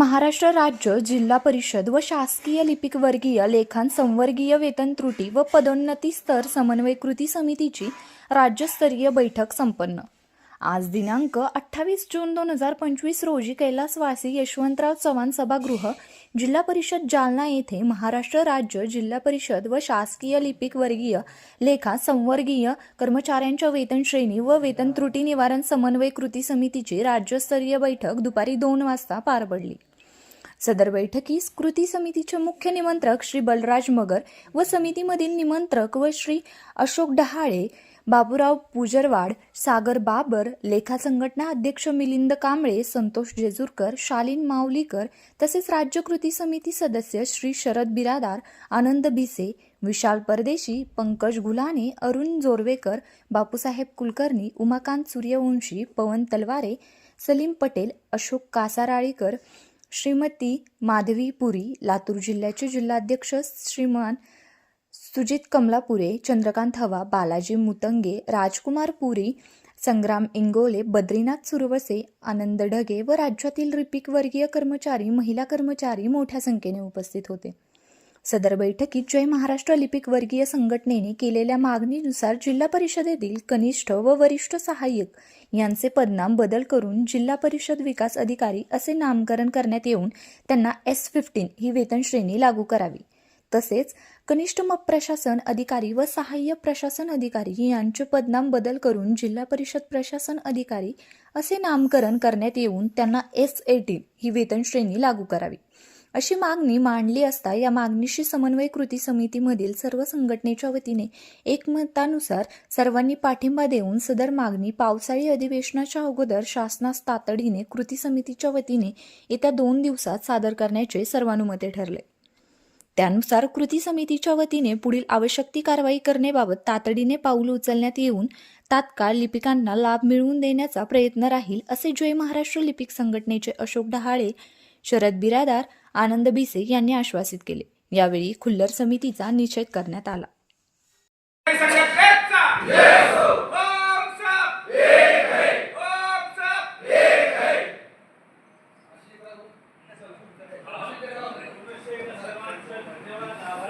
महाराष्ट्र राज्य जिल्हा परिषद व शासकीय लिपिक वर्गीय लेखान संवर्गीय वेतन त्रुटी व पदोन्नती स्तर समन्वय कृती समितीची राज्यस्तरीय बैठक संपन्न. आज दिनांक अठ्ठावीस जून दोन हजार पंचवीस रोजी कैलासवासी यशवंतराव चव्हाण सभागृह जिल्हा परिषद जालना येथे महाराष्ट्र राज्य जिल्हा परिषद व शासकीय लिपिक वर्गीय लेखा संवर्गीय कर्मचाऱ्यांच्या वेतन श्रेणी व वेतन त्रुटी निवारण समन्वय कृती समितीची राज्यस्तरीय बैठक दुपारी दोन वाजता पार पडली. सदर बैठकीस कृती समितीचे मुख्य निमंत्रक श्री बलराज मगर व समितीमधील निमंत्रक व श्री अशोक डहाळे बाबूराव पुजरवाड सागर बाबर लेखा संघटना अध्यक्ष मिलिंद कांबळे संतोष जेजूरकर शालीन माऊलीकर तसेच राज्य कृती समिती सदस्य श्री शरद बिरादार आनंद भिसे विशाल परदेशी पंकज गुलाने अरुण जोरवेकर बापूसाहेब कुलकर्णी उमाकांत सूर्यवंशी पवन तलवारे सलीम पटेल अशोक कासाराळीकर श्रीमती माधवी पुरी लातूर जिल्ह्याचे जिल्हाध्यक्ष श्रीमान सुजित कमलापुरे चंद्रकांत हवा बालाजी मुतंगे राजकुमार पुरी संग्राम इंगोले बद्रीनाथ सुरवसे आनंद ढगे व राज्यातील रिपिक वर्गीय कर्मचारी महिला कर्मचारी मोठ्या संख्येने उपस्थित होते. सदर बैठकीत जय महाराष्ट्र लिपिक वर्गीय संघटनेने केलेल्या मागणीनुसार जिल्हा परिषदेतील कनिष्ठ व वरिष्ठ सहाय्यक यांचे पदनाम बदल करून जिल्हा परिषद विकास अधिकारी असे नामकरण करण्यात येऊन त्यांना एस फिफ्टीन ही वेतन श्रेणी लागू करावी. तसेच कनिष्ठ म प्रशासन अधिकारी व सहाय्य प्रशासन अधिकारी यांचे पदनाम बदल करून जिल्हा परिषद प्रशासन अधिकारी असे नामकरण करण्यात येऊन त्यांना एस एटीन ही वेतन श्रेणी लागू करावी. अशी मागणी मांडली असता या मागणीशी समन्वय कृती समितीमधील सर्व संघटनेच्या वतीने एकमतानुसार सर्वांनी पाठिंबा देऊन सदर मागणी पावसाळी अधिवेशनाच्या अगोदर शासनास तातडीने कृती समितीच्या वतीने येत्या दोन दिवसात सादर करण्याचे सर्वानुमते ठरले. त्यानुसार कृती समितीच्या वतीने पुढील आवश्यक ती कारवाई करण्याबाबत तातडीने पाऊल उचलण्यात येऊन तात्काळ लिपिकांना लाभ मिळवून देण्याचा प्रयत्न राहील असे जय महाराष्ट्र लिपिक संघटनेचे अशोक डहाळे शरद बिरादार आनंद भिसे यांनी आश्वासित केले. यावेळी खुल्लर समितीचा निषेध करण्यात आला.